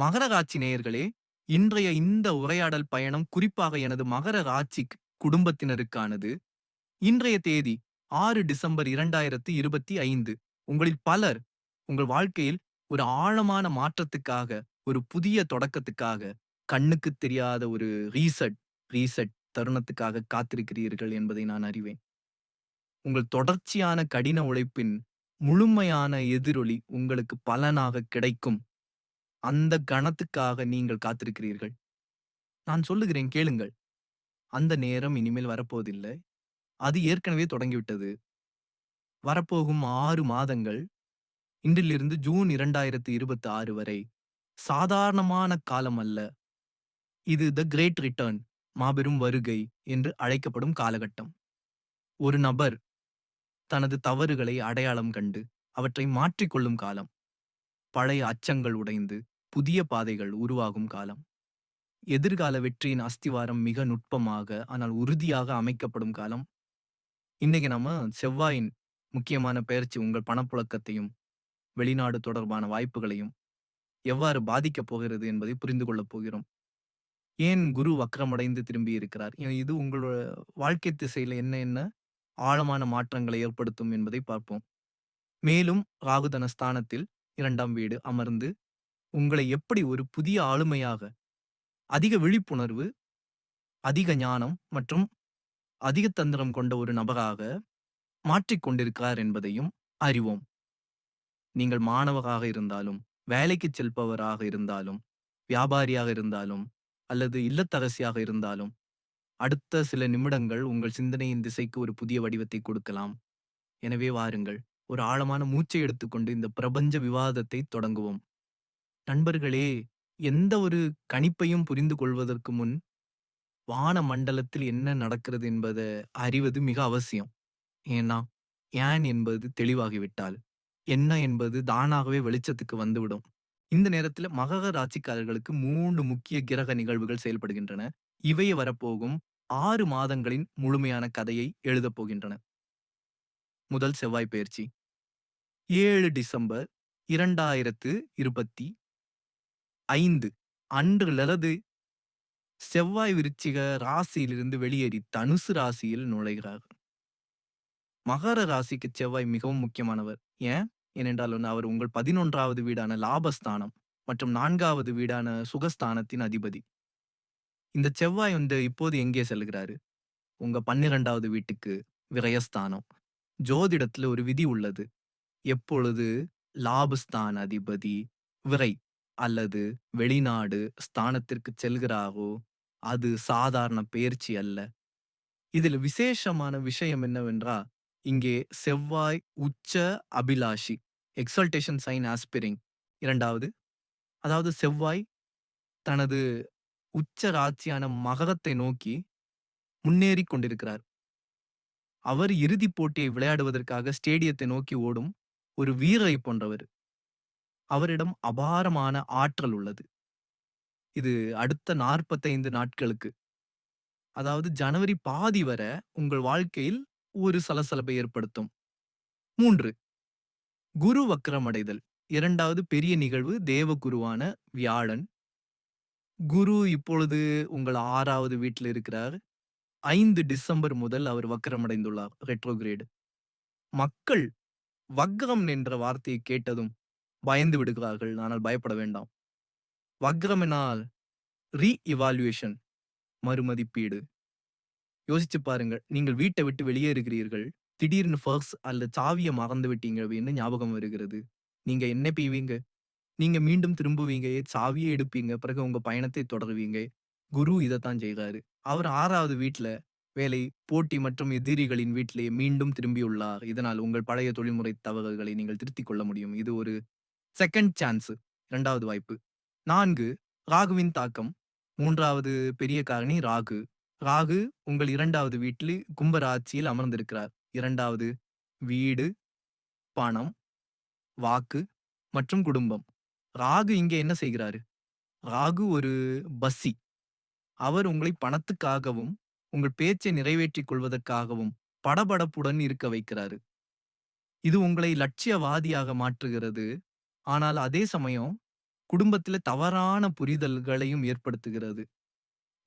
மகர ராசி நேயர்களே இன்றைய இந்த உரையாடல் பயணம் குறிப்பாக எனது மகர ராசி குடும்பத்தினருக்கானது. இன்றைய தேதி ஆறு டிசம்பர் இரண்டாயிரத்தி இருபத்தி ஐந்து. உங்களில் பலர் உங்கள் வாழ்க்கையில் ஒரு ஆழமான மாற்றத்துக்காக ஒரு புதிய தொடக்கத்துக்காக கண்ணுக்கு தெரியாத ஒரு ரீசெட் ரீசெட் தருணத்துக்காக காத்திருக்கிறீர்கள் என்பதை நான் அறிவேன். உங்கள் தொடர்ச்சியான கடின உழைப்பின் முழுமையான எதிரொலி உங்களுக்கு பலனாக கிடைக்கும் அந்த கணத்துக்காக நீங்கள் காத்திருக்கிறீர்கள்? நான் சொல்லுகிறேன் கேளுங்கள். அந்த நேரம் இனிமேல் வரப்போவதில்லை. அது ஏற்கனவே தொடங்கிவிட்டது. வரப்போகும் ஆறு மாதங்கள் இன்றிலிருந்து ஜூன் இரண்டாயிரத்தி இருபத்தி ஆறு வரை சாதாரணமான காலம் அல்ல. இது த கிரேட் ரிட்டர்ன் மாபெரும் வருகை என்று அழைக்கப்படும் காலகட்டம். ஒரு நபர் தனது தவறுகளை அடையாளம் கண்டு அவற்றை மாற்றிக்கொள்ளும் காலம். பழைய அச்சங்கள் உடைந்து புதிய பாதைகள் உருவாகும் காலம். எதிர்கால வெற்றியின் அஸ்திவாரம் மிக நுட்பமாக ஆனால் உறுதியாக அமைக்கப்படும் காலம். இன்னைக்கு நம்ம செவ்வாயின் முக்கியமான பயிற்சி உங்கள் பணப்புழக்கத்தையும் வெளிநாடு தொடர்பான வாய்ப்புகளையும் எவ்வாறு பாதிக்கப் போகிறது என்பதை புரிந்து கொள்ளப் போகிறோம். ஏன் குரு வக்கரமடைந்து திரும்பி இருக்கிறார்? ஏன் இது உங்களோட வாழ்க்கை திசையில என்ன என்ன ஆழமான மாற்றங்களை ஏற்படுத்தும் என்பதை பார்ப்போம். மேலும் ராகுதன ஸ்தானத்தில் இரண்டாம் வீடு அமர்ந்து உங்களை எப்படி ஒரு புதிய ஆளுமையாக அதிக விழிப்புணர்வு அதிக ஞானம் மற்றும் அதிக தந்திரம் கொண்ட ஒரு நபராக மாற்றிக் கொண்டிருக்கிறார் என்பதையும் அறிவோம். நீங்கள் மாணவராக இருந்தாலும் வேலைக்கு செல்பவராக இருந்தாலும் வியாபாரியாக இருந்தாலும் அல்லது இல்லத்தரசியாக இருந்தாலும் அடுத்த சில நிமிடங்கள் உங்கள் சிந்தனையின் திசைக்கு ஒரு புதிய வடிவத்தை கொடுக்கலாம். எனவே வாருங்கள். ஒரு ஆழமான மூச்சை எடுத்துக்கொண்டு இந்த பிரபஞ்ச விவாதத்தை தொடங்குவோம். நண்பர்களே எந்த ஒரு கணிப்பையும் புரிந்து கொள்வதற்கு முன் வான மண்டலத்தில் என்ன நடக்கிறது என்பதை அறிவது மிக அவசியம். ஏன்னா ஏன் என்பது தெளிவாகிவிட்டால் என்ன என்பது தானாகவே வெளிச்சத்துக்கு வந்துவிடும். இந்த நேரத்தில் மகர ராசிக்காரர்களுக்கு மூன்று முக்கிய கிரக நிகழ்வுகள் செயல்படுகின்றன. இவையே வரப்போகும் ஆறு மாதங்களின் முழுமையான கதையை எழுதப் போகின்றன. முதல் செவ்வாய் பயிற்சி. ஏழு டிசம்பர் இரண்டாயிரத்து இருபத்தி ஐந்து. அன்றிலிருந்து செவ்வாய் விருச்சிக ராசியிலிருந்து வெளியேறி தனுசு ராசியில் நுழைகிறார். மகர ராசிக்கு செவ்வாய் மிகவும் முக்கியமானவர். ஏன்? ஏனென்றால் வந்து அவர் உங்கள் பதினொன்றாவது வீடான லாபஸ்தானம் மற்றும் நான்காவது வீடான சுகஸ்தானத்தின் அதிபதி. இந்த செவ்வாய் வந்து இப்போது எங்கே செல்கிறாரு? உங்க பன்னிரெண்டாவது வீட்டுக்கு விரயஸ்தானம். ஜோதிடத்துல ஒரு விதி உள்ளது. எப்பொழுது லாபஸ்தான அதிபதி விரை அல்லது வெளிநாடு ஸ்தானத்திற்கு செல்கிறாரோ அது சாதாரண பெயர்ச்சி அல்ல. இதில் விசேஷமான விஷயம் என்னவென்றா இங்கே செவ்வாய் உச்ச அபிலாஷி எக்ஸல்டேஷன் சைன் ஆஸ்பிரிங் இரண்டாவது அதாவது செவ்வாய் தனது உச்ச ராட்சியான மகரத்தை நோக்கி முன்னேறி கொண்டிருக்கிறார். அவர் இறுதிப் போட்டியை விளையாடுவதற்காக ஸ்டேடியத்தை நோக்கி ஓடும் ஒரு வீரரை போன்றவர். அவரிடம் அபாரமான ஆற்றல் உள்ளது. இது அடுத்த நாற்பத்தைந்து நாட்களுக்கு. அதாவது ஜனவரி பாதி வர உங்கள் வாழ்க்கையில் ஒரு சலசலப்பை ஏற்படுத்தும். மூன்று குரு வக்ரமடைதல் இரண்டாவது பெரிய நிகழ்வு தேவகுருவான வியாழன். குரு இப்பொழுது உங்கள் ஆறாவது வீட்டில் இருக்கிறார். ஐந்து டிசம்பர் முதல் அவர் வக்கரமடைந்துள்ளார் ரெட்ரோகிரேடு மக்கள் வக்ரம் என்ற வார்த்தையை கேட்டதும் பயந்து விடுகிறார்கள். ஆனால் பயப்பட வேண்டாம். வக்ரம் எனால் ரீ இவாலுவேஷன் மறுமதிப்பீடு. யோசிச்சு பாருங்கள். நீங்கள் வீட்டை விட்டு வெளியே இருக்கிறீர்கள். திடீர்னு ஃபர்ஸ் அல்லது சாவியை மறந்து விட்டீங்க அப்படின்னு ஞாபகம் வருகிறது. நீங்க என்ன பெய்வீங்க நீங்க மீண்டும் திரும்புவீங்க. சாவியை எடுப்பீங்க. பிறகு உங்க பயணத்தை தொடருவீங்க. குரு இதைத்தான் செய்கிறாரு அவர் ஆறாவது வீட்டுல வேலை போட்டி மற்றும் எதிரிகளின் வீட்டிலே மீண்டும் திரும்பியுள்ளார். இதனால் உங்கள் பழைய தொழில்முறை தவறுகளை நீங்கள் திருத்திக் கொள்ள முடியும். இது ஒரு செகண்ட் சான்ஸ் இரண்டாவது வாய்ப்பு. நான்கு ராகுவின் தாக்கம். மூன்றாவது பெரிய காரணி ராகு. ராகு உங்கள் இரண்டாவது வீட்டில் கும்பராட்சியில் அமர்ந்திருக்கிறார். இரண்டாவது வீடு பணம் வாக்கு மற்றும் குடும்பம். ராகு இங்கே என்ன செய்கிறாரு? ராகு ஒரு பஸ்ஸி அவர் உங்களை பணத்துக்காகவும் உங்கள் பேச்சை நிறைவேற்றிக் கொள்வதற்காகவும் படபடப்புடன் இருக்க வைக்கிறாரு இது உங்களை லட்சியவாதியாக மாற்றுகிறது ஆனால் அதே சமயம் குடும்பத்தில தவறான புரிதல்களையும் ஏற்படுத்துகிறது.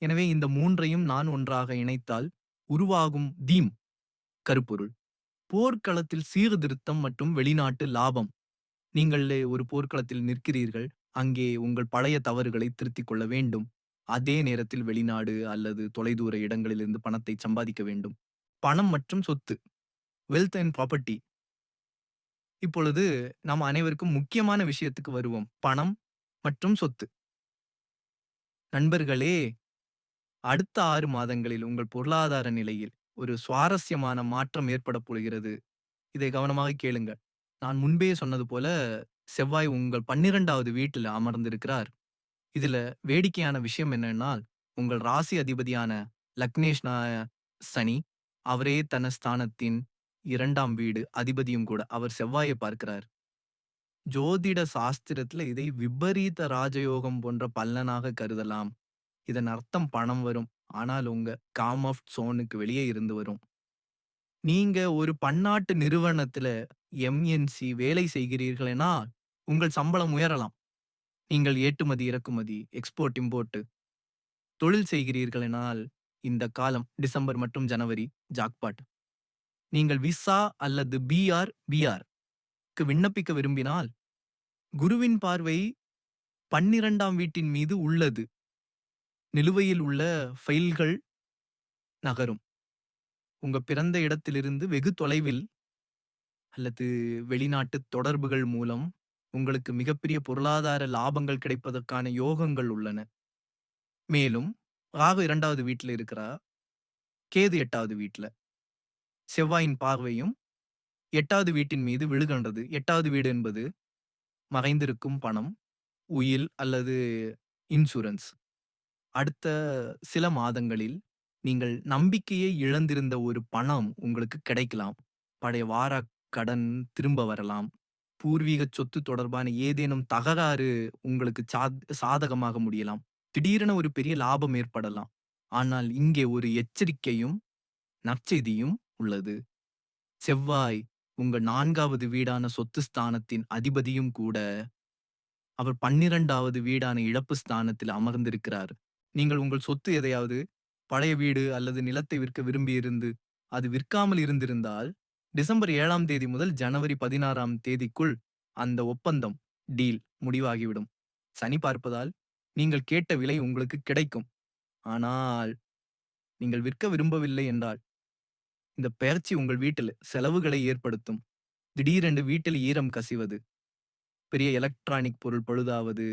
எனவே இந்த மூன்றையும் நான் ஒன்றாக இணைத்தால் உருவாகும் தீம் கருப்பொருள். போர்க்களத்தில் சீர்திருத்தம் மற்றும் வெளிநாட்டு லாபம். நீங்கள் ஒரு போர்க்களத்தில் நிற்கிறீர்கள். அங்கே உங்கள் பழைய தவறுகளை திருத்திக் கொள்ள வேண்டும். அதே நேரத்தில் வெளிநாடு அல்லது தொலைதூர இடங்களிலிருந்து பணத்தை சம்பாதிக்க வேண்டும். பணம் மற்றும் சொத்து. Wealth and property. இப்பொழுது நாம் அனைவருக்கும் முக்கியமான விஷயத்துக்கு வருவோம். பணம் மற்றும் சொத்து. நண்பர்களே, அடுத்த ஆறு மாதங்களில் உங்கள் பொருளாதார நிலையில் ஒரு சுவாரஸ்யமான மாற்றம் ஏற்படப் போகிறது. இதை கவனமாக கேளுங்கள். நான் முன்பே சொன்னது போல செவ்வாய் உங்கள் பன்னிரெண்டாவது வீட்டில் அமர்ந்திருக்கிறார். இதுல வேடிக்கையான விஷயம் என்னன்னா, உங்கள் ராசி அதிபதியான லக்னேஷ்னா சனி, அவரே தன ஸ்தானத்தின் இரண்டாம் வீடு அதிபதியும் கூட. அவர் செவ்வாயை பார்க்கிறார். ஜோதிட சாஸ்திரத்துல இதை விபரீத ராஜயோகம் போன்ற பல்லனாக கருதலாம். இதன் அர்த்தம் பணம் வரும். ஆனால் உங்க காம் ஆஃப் சோனுக்கு வெளியே இருந்து வரும். நீங்க ஒரு பன்னாட்டு நிறுவனத்துல எம்.என்.சி வேலை செய்கிறீர்களெனால், உங்கள் சம்பளம் உயரலாம். நீங்கள் ஏற்றுமதி, இறக்குமதி, எக்ஸ்போர்ட், இம்போர்ட் தொழில் செய்கிறீர்களெனால், இந்த காலம் டிசம்பர் மற்றும் ஜனவரி ஜாக்பாட். நீங்கள் விசா அல்லது பி.ஆர், பி.ஆர் க்கு விண்ணப்பிக்க விரும்பினால், குருவின் பார்வை 12ஆம் வீட்டின் மீது உள்ளது. நிலுவையில் உள்ள ஃபைல்கள் நகரும். உங்க பிறந்த இடத்திலிருந்து வெகு தொலைவில் அல்லது வெளிநாட்டு தொடர்புகள் மூலம் உங்களுக்கு மிகப்பெரிய பொருளாதார லாபங்கள் கிடைப்பதற்கான யோகங்கள் உள்ளன. மேலும் ராகு இரண்டாவது வீட்டில் இருக்கிறார். கேது எட்டாவது வீட்டில் செவ்வாயின் பார்வையும் எட்டாவது வீட்டின் மீது விழுகின்றது. எட்டாவது வீடு என்பது மறைந்திருக்கும் பணம், உயில் அல்லது இன்சூரன்ஸ். அடுத்த சில மாதங்களில் நீங்கள் நம்பிக்கையை இழந்திருந்த ஒரு பணம் உங்களுக்கு கிடைக்கலாம். பழைய வார கடன் திரும்ப வரலாம். பூர்வீக சொத்து தொடர்பான ஏதேனும் தகராறு உங்களுக்கு சா சாதகமாக முடியலாம். திடீரென ஒரு பெரிய லாபம் ஏற்படலாம். ஆனால் இங்கே ஒரு எச்சரிக்கையும், நற்செய்தியும் உள்ளது. செவ்வாய் உங்கள் நான்காவது வீடான சொத்து ஸ்தானத்தின் அதிபதியும் கூட. அவர் 12வது வீடான இழப்பு ஸ்தானத்தில் அமர்ந்திருக்கிறார். நீங்கள் உங்கள் சொத்து எதையாவது பழைய வீடு அல்லது நிலத்தை விற்க விரும்பியிருந்து, அது விற்காமல் இருந்திருந்தால், டிசம்பர் ஏழாம் தேதி முதல் ஜனவரி 16ஆம் தேதிக்குள் அந்த ஒப்பந்தம் டீல் முடிவாகிவிடும். சனி பார்ப்பதால் நீங்கள் கேட்ட விலை உங்களுக்கு கிடைக்கும். ஆனால் நீங்கள் விற்க விரும்பவில்லை என்றால், இந்த பெயர்ச்சி உங்கள் வீட்டில் செலவுகளை ஏற்படுத்தும். திடீரென்று வீட்டில் ஈரம் கசிவது, பெரிய எலக்ட்ரானிக் பொருள் பழுதாவது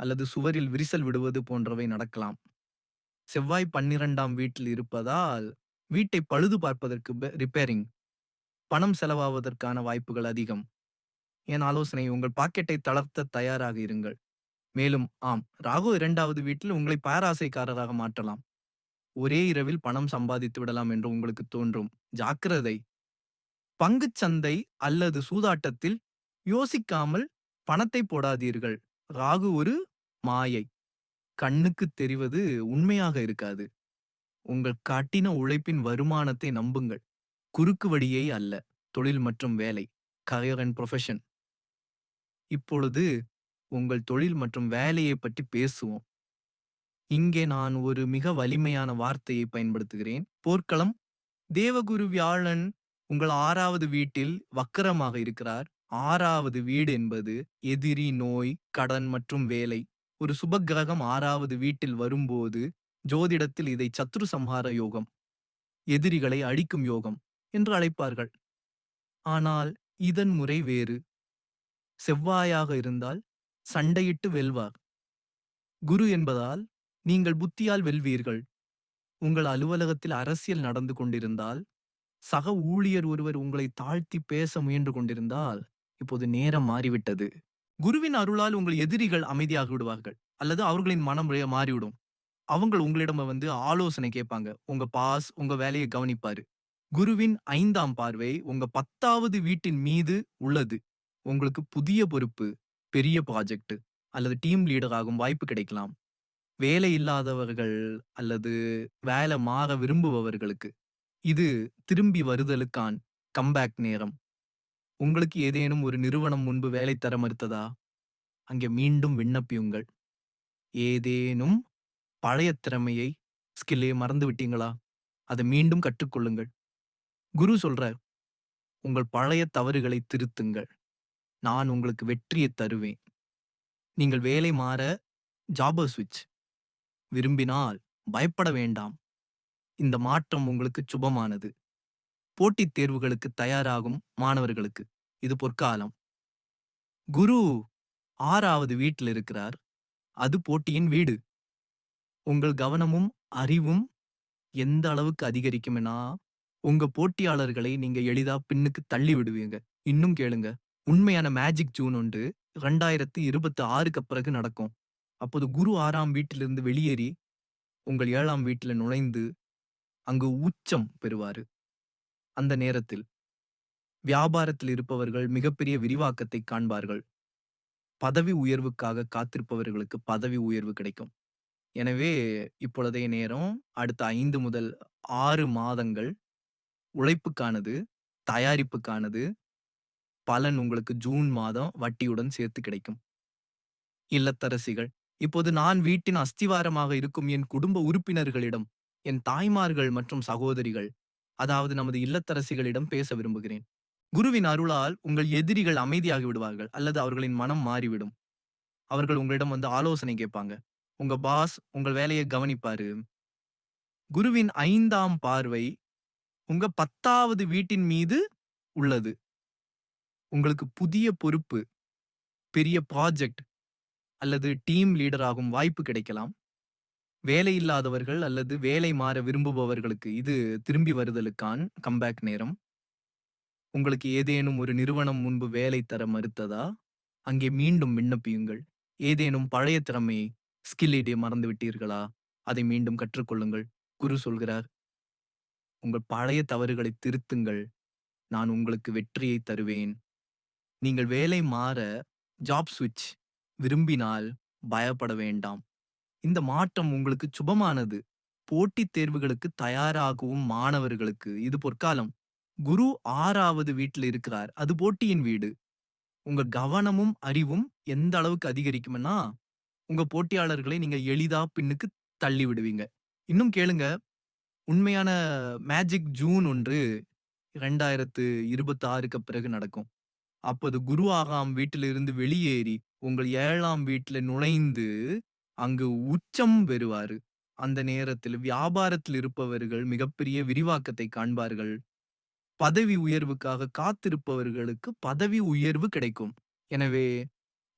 அல்லது சுவரில் விரிசல் விடுவது போன்றவை நடக்கலாம். செவ்வாய் 12ஆம் வீட்டில் இருப்பதால் வீட்டை பழுது பார்ப்பதற்கு ரிப்பேரிங் பணம் செலவாவதற்கான வாய்ப்புகள் அதிகம். என் ஆலோசனை உங்கள் பாக்கெட்டை தளர்த்த தயாராக இருங்கள். மேலும் ஆம், ராகு இரண்டாவது வீட்டில் உங்களை பேராசைக்காரராக மாற்றலாம். ஒரே இரவில் பணம் சம்பாதித்து விடலாம் என்று உங்களுக்கு தோன்றும். ஜாக்கிரதை! பங்குச் சந்தை அல்லது சூதாட்டத்தில் யோசிக்காமல் பணத்தை போடாதீர்கள். ராகு ஒரு மாயை. கண்ணுக்குத் தெரிவது உண்மையாக இருக்காது. உங்கள் காட்டின உழைப்பின் வருமானத்தை நம்புங்கள். குறுக்கு வழியே அல்ல. தொழில் மற்றும் வேலை. கரியர் அண்ட் ப்ரொஃபஷன் இப்பொழுது உங்கள் தொழில் மற்றும் வேலையைப் பற்றி பேசுவோம். இங்கே நான் ஒரு மிக வலிமையான வார்த்தையை பயன்படுத்துகிறேன். போர்க்களம். தேவகுரு வியாழன் உங்கள் ஆறாவது வீட்டில் வக்கரமாக இருக்கிறார். ஆறாவது வீடு என்பது எதிரி, நோய், கடன் மற்றும் வேலை. ஒரு சுபக்கிரகம் ஆறாவது வீட்டில் வரும்போது, ஜோதிடத்தில் இதை சத்ரு சம்ஹார யோகம், எதிரிகளை அழிக்கும் யோகம் என்று அழைப்பார்கள். ஆனால் இதன் முறை வேறு. செவ்வாயாக இருந்தால் சண்டையிட்டு வெல்வார். குரு என்பதால் நீங்கள் புத்தியால் வெல்வீர்கள். உங்கள் அலுவலகத்தில் அரசியல் நடந்து கொண்டிருந்தால், சக ஊழியர் ஒருவர் உங்களை தாழ்த்தி பேச முயன்று கொண்டிருந்தால், இப்போது நேரம் மாறிவிட்டது. குருவின் அருளால் உங்கள் எதிரிகள் அமைதியாகி விடுவார்கள். அல்லது அவர்களின் மனம் மாறிவிடும். அவங்க உங்களிடம் வந்து ஆலோசனை கேட்பாங்க. உங்க பாஸ் உங்க வேலையை கவனிப்பாரு. குருவின் ஐந்தாம் பார்வை உங்க 10வது வீட்டின் மீது உள்ளது. உங்களுக்கு புதிய பொறுப்பு, பெரிய ப்ராஜெக்ட் அல்லது டீம் லீடர் ஆகும் வாய்ப்பு கிடைக்கலாம். வேலை இல்லாதவர்கள் அல்லது வேலை மாற விரும்புபவர்களுக்கு, இது திரும்பி வருதலுக்கான் கம்பேக் நேரம். உங்களுக்கு ஏதேனும் ஒரு நிறுவனம் முன்பு வேலை தர மறுத்ததா? அங்கே மீண்டும் விண்ணப்பியுங்கள் ஏதேனும் பழைய திறமையை ஸ்கில்லே மறந்து விட்டீங்களா அதை மீண்டும் கற்றுக்கொள்ளுங்கள் குரு சொல்றார் உங்கள் பழைய தவறுகளை திருத்துங்கள். நான் உங்களுக்கு வெற்றியை தருவேன். நீங்கள் வேலை மாற ஜாபர் சுவிட்ச் விரும்பினால் பயப்பட வேண்டாம். இந்த மாற்றம் உங்களுக்கு சுபமானது. போட்டித் தேர்வுகளுக்கு தயாராகும் மாணவர்களுக்கு. இது பொற்காலம். குரு ஆறாவது வீட்டில் இருக்கிறார். அது போட்டியின் வீடு. உங்கள் கவனமும் அறிவும் எந்த அளவுக்கு அதிகரிக்கும்னா உங்க போட்டியாளர்களை நீங்க எளிதா பின்னுக்கு தள்ளி விடுவீங்க. இன்னும் கேளுங்க. உண்மையான மேஜிக் ஜூன் ஒன்று ரெண்டாயிரத்தி இருபத்தி ஆறுக்கு பிறகு நடக்கும். அப்போது குரு ஆறாம் வீட்டிலிருந்து வெளியேறி உங்கள் ஏழாம் வீட்டில் நுழைந்து அங்கு உச்சம் பெறுவாரு. அந்த நேரத்தில் வியாபாரத்தில் இருப்பவர்கள் மிகப்பெரிய விரிவாக்கத்தை காண்பார்கள். பதவி உயர்வுக்காக காத்திருப்பவர்களுக்கு பதவி உயர்வு கிடைக்கும். எனவே இப்பொழுதைய நேரம் அடுத்த ஐந்து முதல் ஆறு மாதங்கள் உழைப்புக்கானது தயாரிப்புக்கானது பலன் உங்களுக்கு ஜூன் மாதம் வட்டியுடன் சேர்த்து கிடைக்கும். இல்லத்தரசிகள் இப்போது நான் வீட்டின் அஸ்திவாரமாக இருக்கும் என் குடும்ப உறுப்பினர்களிடம் என் தாய்மார்கள் மற்றும் சகோதரிகள் அதாவது நமது இல்லத்தரசிகளிடம் பேச விரும்புகிறேன். குருவின் அருளால் உங்கள் எதிரிகள் அமைதியாகி விடுவார்கள் அல்லது அவர்களின் மனம் மாறிவிடும். அவர்கள் உங்களிடம் வந்து ஆலோசனை கேட்பாங்க. உங்க பாஸ் உங்கள் வேலையை கவனிப்பாரு. குருவின் ஐந்தாம் பார்வை உங்க பத்தாவது வீட்டின் மீது உள்ளது. உங்களுக்கு புதிய பொறுப்பு பெரிய ப்ராஜெக்ட் அல்லது டீம் லீடர் ஆகும் வாய்ப்பு கிடைக்கலாம். வேலை இல்லாதவர்கள் அல்லது வேலை மாற விரும்புபவர்களுக்கு இது திரும்பி வருதலுக்கான் கம்பேக் நேரம். உங்களுக்கு ஏதேனும் ஒரு நிறுவனம் முன்பு வேலை தர மறுத்ததா? அங்கே மீண்டும் விண்ணப்பியுங்கள். ஏதேனும் பழைய திறமையை ஸ்கில் மறந்து மறந்துவிட்டீர்களா? அதை மீண்டும் கற்றுக்கொள்ளுங்கள். குரு சொல்கிறார் உங்கள் பழைய தவறுகளை திருத்துங்கள். நான் உங்களுக்கு வெற்றியை தருவேன். நீங்கள் வேலை மாற ஜாப் சுவிட்ச் விரும்பினால் பயப்பட வேண்டாம். இந்த மாற்றம் உங்களுக்கு சுபமானது. போட்டித் தேர்வுகளுக்கு தயாராகவும் மாணவர்களுக்கு. இது பொற்காலம். குரு ஆறாவது வீட்டில் இருக்கிறார். அது போட்டியின் வீடு. உங்க கவனமும் அறிவும் எந்த அளவுக்கு அதிகரிக்கும்னா உங்க போட்டியாளர்களை நீங்க எளிதா பின்னுக்கு தள்ளி விடுவீங்க இன்னும் கேளுங்க. உண்மையான மேஜிக் ஜூன் ஒன்று இரண்டாயிரத்து இருபத்தி ஆறுக்கு பிறகு நடக்கும். அப்போது குரு ஆகாம் வீட்டிலிருந்து வெளியேறி உங்கள் ஏழாம் வீட்டில் நுழைந்து அங்கு உச்சம் பெறுவாரு. அந்த நேரத்தில் வியாபாரத்தில் இருப்பவர்கள் மிகப்பெரிய விரிவாக்கத்தை காண்பார்கள். பதவி உயர்வுக்காக காத்திருப்பவர்களுக்கு பதவி உயர்வு கிடைக்கும். எனவே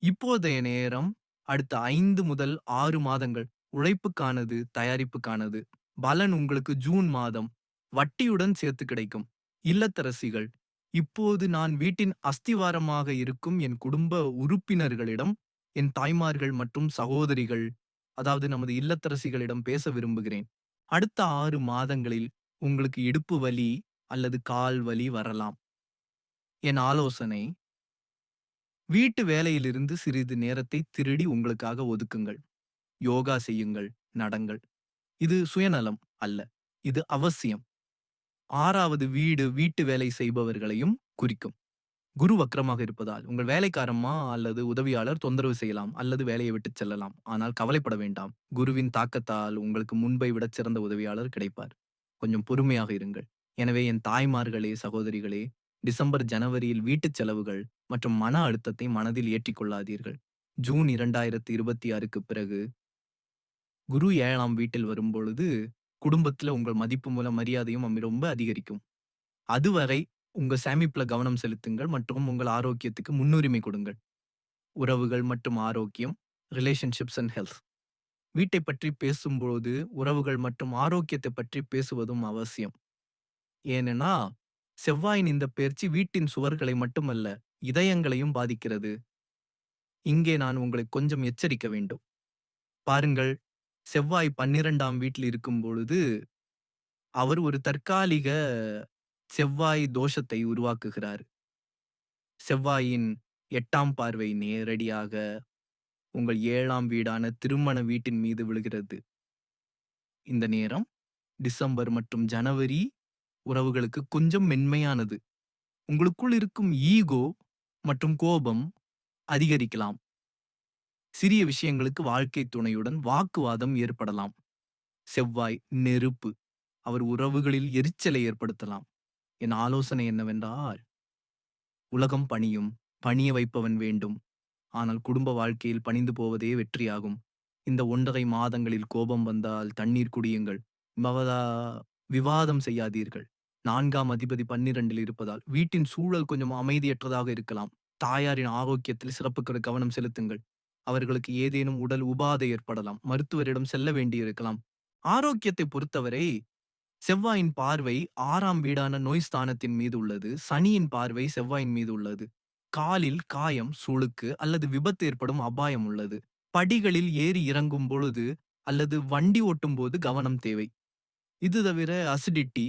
இப்போதைய நேரம் அடுத்த ஐந்து முதல் ஆறு மாதங்கள் உழைப்புக்கானது தயாரிப்புக்கானது. பலன் உங்களுக்கு ஜூன் மாதம் வட்டியுடன் சேர்த்து கிடைக்கும். இல்லத்தரசிகள் இப்போது நான் வீட்டின் அஸ்திவாரமாக இருக்கும் என் குடும்ப உறுப்பினர்களிடம் என் தாய்மார்கள் மற்றும் சகோதரிகள் அதாவது நமது இல்லத்தரசிகளிடம் பேச விரும்புகிறேன். அடுத்த ஆறு மாதங்களில் உங்களுக்கு இடுப்பு வலி அல்லது கால் வலி வரலாம். என் ஆலோசனை வீட்டு வேலையிலிருந்து சிறிது நேரத்தை திருடி உங்களுக்காக ஒதுக்குங்கள். யோகா செய்யுங்கள் நடங்கள். இது சுயநலம் அல்ல இது அவசியம். ஆறாவது வீடு வீட்டு வேலை செய்பவர்களையும் குறிக்கும். குரு வக்கரமாக இருப்பதால் உங்கள் வேலைக்காரம்மா அல்லது உதவியாளர் தொந்தரவு செய்யலாம் அல்லது வேலையை விட்டு செல்லலாம். ஆனால் கவலைப்பட வேண்டாம். குருவின் தாக்கத்தால் உங்களுக்கு முன்பை விட சிறந்த உதவியாளர் கிடைப்பார். கொஞ்சம் பொறுமையாக இருங்கள். எனவே என் தாய்மார்களே சகோதரிகளே டிசம்பர் ஜனவரியில் வீட்டுச் செலவுகள் மற்றும் மன அழுத்தத்தை மனதில் ஏற்றிக் கொள்ளாதீர்கள். ஜூன் இரண்டாயிரத்தி இருபத்தி ஆறுக்கு பிறகு குரு ஏழாம் வீட்டில் வரும்பொழுது குடும்பத்துல உங்கள் மதிப்பு மூலம் மரியாதையும் அம்மி ரொம்ப அதிகரிக்கும். அதுவரை உங்க சேமிப்புல கவனம் செலுத்துங்கள் மற்றும் உங்கள் ஆரோக்கியத்துக்கு முன்னுரிமை கொடுங்கள். உறவுகள் மற்றும் ஆரோக்கியம் ரிலேஷன்ஷிப்ஸ் அண்ட் ஹெல்த் வீட்டை பற்றி பேசும்போது உறவுகள் மற்றும் ஆரோக்கியத்தை பற்றி பேசுவதும் அவசியம். ஏனெனா செவ்வாயின் இந்த பயிற்சி வீட்டின் சுவர்களை மட்டுமல்ல இதயங்களையும் பாதிக்கிறது. இங்கே நான் உங்களை கொஞ்சம் எச்சரிக்க வேண்டும். பாருங்கள் செவ்வாய் பன்னிரெண்டாம் வீட்டில் இருக்கும் பொழுது அவர் ஒரு தற்காலிக செவ்வாய் தோஷத்தை உருவாக்குகிறார். செவ்வாயின் எட்டாம் பார்வை நேரடியாக உங்கள் ஏழாம் வீடான திருமண வீட்டின் மீது விழுகிறது. இந்த நேரம் டிசம்பர் மற்றும் ஜனவரி உறவுகளுக்கு கொஞ்சம் மென்மையானது. உங்களுக்குள் இருக்கும் ஈகோ மற்றும் கோபம் அதிகரிக்கலாம். சிறிய விஷயங்களுக்கு வாழ்க்கை துணையுடன் வாக்குவாதம் ஏற்படலாம். செவ்வாய் நெருப்பு அவர் உறவுகளில் எரிச்சலை ஏற்படுத்தலாம். என் ஆலோசனை என்னவென்றால் உலகம் பணியும் பணிய வைப்பவன் வேண்டும். ஆனால் குடும்ப வாழ்க்கையில் பணிந்து போவதே வெற்றியாகும். இந்த ஒன்றரை மாதங்களில் கோபம் வந்தால் தண்ணீர் குடியுங்கள். மவதா விவாதம் செய்யாதீர்கள். நான்காம் அதிபதி பன்னிரண்டில் இருப்பதால் வீட்டின் சூழல் கொஞ்சம் அமைதியற்றதாக இருக்கலாம். தாயாரின் ஆரோக்கியத்தில் சிறப்புக்கு கவனம் செலுத்துங்கள். அவர்களுக்கு ஏதேனும் உடல் உபாதை ஏற்படலாம் மருத்துவரிடம் செல்ல வேண்டியிருக்கலாம். ஆரோக்கியத்தை பொறுத்தவரை செவ்வாயின் பார்வை ஆறாம் வீடான நோய் ஸ்தானத்தின் மீது உள்ளது. சனியின் பார்வை செவ்வாயின் மீது உள்ளது. காலில் காயம் சுளுக்கு அல்லது விபத்து ஏற்படும் அபாயம் உள்ளது. படிகளில் ஏறி இறங்கும் பொழுது அல்லது வண்டி ஓட்டும் போது கவனம் தேவை. இது தவிர அசிடிட்டி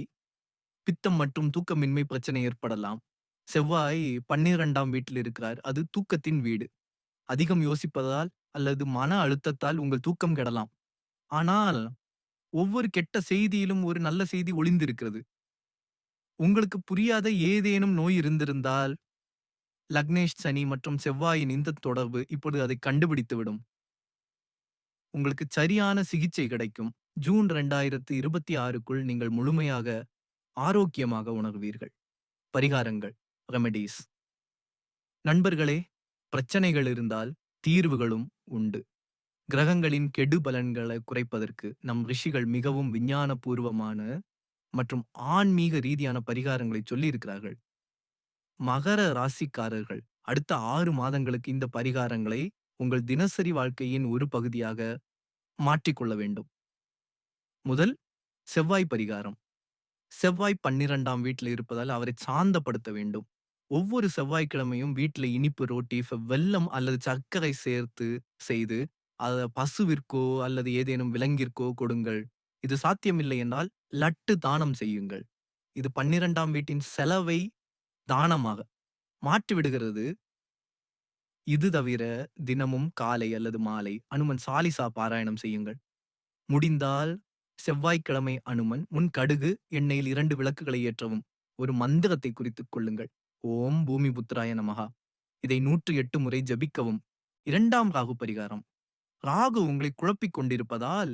பித்தம் மற்றும் தூக்கமின்மை பிரச்சனை ஏற்படலாம். செவ்வாய் பன்னிரெண்டாம் வீட்டில் இருக்கிறார். அது தூக்கத்தின் வீடு. அதிகம் யோசிப்பதால் அல்லது மன அழுத்தத்தால் உங்கள் தூக்கம் கெடலாம். ஆனால் ஒவ்வொரு கெட்ட செய்தியிலும் ஒரு நல்ல செய்தி ஒளிந்திருக்கிறது. உங்களுக்கு புரியாத ஏதேனும் நோய் இருந்திருந்தால் லக்னேஷ் சனி மற்றும் செவ்வாயின் இந்த தொடர்பு இப்பொழுது அதை கண்டுபிடித்துவிடும் உங்களுக்கு சரியான சிகிச்சை கிடைக்கும். ஜூன் ரெண்டாயிரத்து இருபத்தி ஆறுக்குள் நீங்கள் முழுமையாக ஆரோக்கியமாக உணர்வீர்கள். பரிகாரங்கள் ரெமெடிஸ் நண்பர்களே பிரச்சனைகள் இருந்தால் தீர்வுகளும் உண்டு. கிரகங்களின் கெடு பலன்களை குறைப்பதற்கு நம் ரிஷிகள் மிகவும் விஞ்ஞானபூர்வமான மற்றும் ஆன்மீக ரீதியான பரிகாரங்களை சொல்லியிருக்கிறார்கள். மகர ராசிக்காரர்கள் அடுத்த ஆறு மாதங்களுக்கு இந்த பரிகாரங்களை உங்கள் தினசரி வாழ்க்கையின் ஒரு பகுதியாக மாற்றிக்கொள்ள வேண்டும். முதல் செவ்வாய் பரிகாரம். செவ்வாய் பன்னிரெண்டாம் வீட்டில் இருப்பதால் அவரை சாந்தப்படுத்த வேண்டும். ஒவ்வொரு செவ்வாய்க்கிழமையும் வீட்டில் இனிப்பு ரோட்டி வெல்லம் அல்லது சர்க்கரை சேர்த்து செய்து அதை பசுவிற்கோ அல்லது ஏதேனும் விலங்கிற்கோ கொடுங்கள். இது சாத்தியமில்லை என்றால் லட்டு தானம் செய்யுங்கள். இது பன்னிரெண்டாம் வீட்டின் செலவை தானமாக மாற்றி விடுகிறது. இது தவிர தினமும் காலை அல்லது மாலை அனுமன் சாலிசா பாராயணம் செய்யுங்கள். முடிந்தால் செவ்வாய்க்கிழமை அனுமன் முன் கடுகு எண்ணெயில் இரண்டு விளக்குகளை ஏற்றவும். ஒரு மந்திரத்தை குறித்துக் கொள்ளுங்கள். ஓம் பூமிபுத்ராய நமகா இதை நூற்று எட்டு முறை ஜபிக்கவும். இரண்டாம் ராகு பரிகாரம். ராகு உங்களை குழப்பிக் கொண்டிருப்பதால்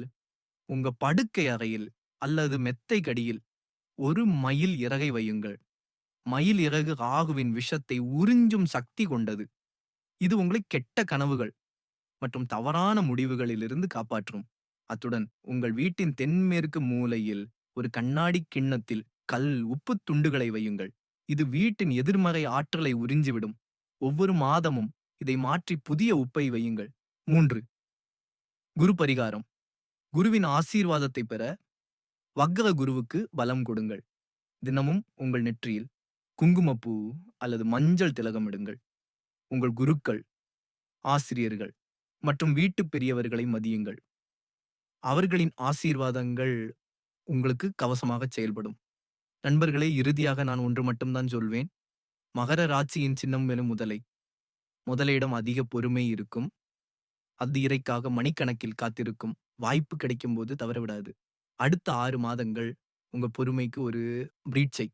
உங்க படுக்கை அறையில் அல்லது மெத்தை கடியில் ஒரு மயில் இறகை வையுங்கள். மயில் இறகு ராகுவின் விஷத்தை உறிஞ்சும் சக்தி கொண்டது. இது உங்களை கெட்ட கனவுகள் மற்றும் தவறான முடிவுகளிலிருந்து காப்பாற்றும். அத்துடன் உங்கள் வீட்டின் தென்மேற்கு மூலையில் ஒரு கண்ணாடி கிண்ணத்தில் கல் உப்பு துண்டுகளை வையுங்கள். இது வீட்டின் எதிர்மறை ஆற்றலை உறிஞ்சிவிடும். ஒவ்வொரு மாதமும் இதை மாற்றி புதிய உப்பை வையுங்கள். மூன்று. குரு பரிகாரம் குருவின் ஆசீர்வாதத்தை பெற வக்கர குருவுக்கு பலம் கொடுங்கள். தினமும் உங்கள் நெற்றியில் குங்குமப்பூ அல்லது மஞ்சள் திலகமிடுங்கள் உங்கள் குருக்கள் ஆசிரியர்கள் மற்றும் வீட்டு பெரியவர்களை மதியுங்கள். அவர்களின் ஆசீர்வாதங்கள் உங்களுக்கு கவசமாக செயல்படும். நண்பர்களே இறுதியாக நான் ஒன்று மட்டும்தான் சொல்வேன். மகர ராட்சியின் சின்னம் எனும் முதலை. முதலையிடம் அதிக பொறுமை இருக்கும். அது இறைக்காக மணிக்கணக்கில் காத்திருக்கும். வாய்ப்பு கிடைக்கும் போது தவறவிடாது. அடுத்த ஆறு மாதங்கள் உங்க பொறுமைக்கு ஒரு பிரீட்சை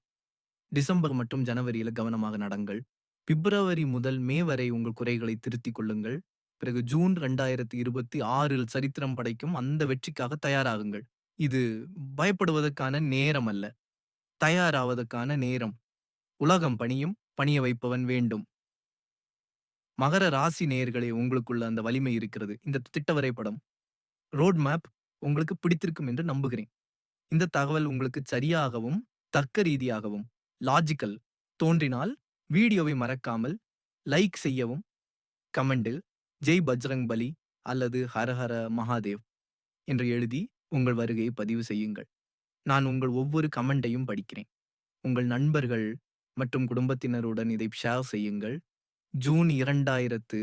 டிசம்பர் மற்றும் ஜனவரியில கவனமாக நடங்கள். பிப்ரவரி முதல் மே வரை உங்கள் குறைகளை திருத்திக் கொள்ளுங்கள். பிறகு ஜூன் ரெண்டாயிரத்தி இருபத்தி ஆறில் சரித்திரம் படைக்கும் அந்த வெற்றிக்காக தயாராகுங்கள். இது பயப்படுவதற்கான நேரம் அல்ல. தயாராவதற்கான நேரம். உலகம் பணியும் பணிய வைப்பவன் வேண்டும். மகர ராசி நேயர்களே உங்களுக்குள்ள அந்த வலிமை இருக்கிறது. இந்த திட்ட வரைபடம் ரோட் மேப் உங்களுக்கு பிடித்திருக்கும் என்று நம்புகிறேன். இந்த தகவல் உங்களுக்கு சரியாகவும் தர்க்க ரீதியாகவும் லாஜிக்கல் தோன்றினால் வீடியோவை மறக்காமல் லைக் செய்யவும் கமெண்டில் ஜெய் பஜ்ரங் பலி அல்லது ஹரஹர மகாதேவ் என்று எழுதி உங்கள் வருகையை பதிவு செய்யுங்கள். நான் உங்கள் ஒவ்வொரு கமெண்டையும் படிக்கிறேன். உங்கள் நண்பர்கள் மற்றும் குடும்பத்தினருடன் இதை ஷேர் செய்யுங்கள். ஜூன் இரண்டாயிரத்து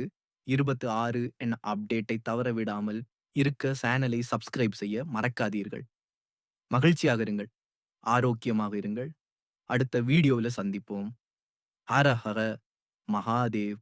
இருபத்தி ஆறு என அப்டேட்டை தவற விடாமல் இருக்க சேனலை சப்ஸ்கிரைப் செய்ய மறக்காதீர்கள். மகிழ்ச்சியாக இருங்கள். ஆரோக்கியமாக இருங்கள். அடுத்த வீடியோவில் சந்திப்போம். ஹர ஹர. மகாதேவ்.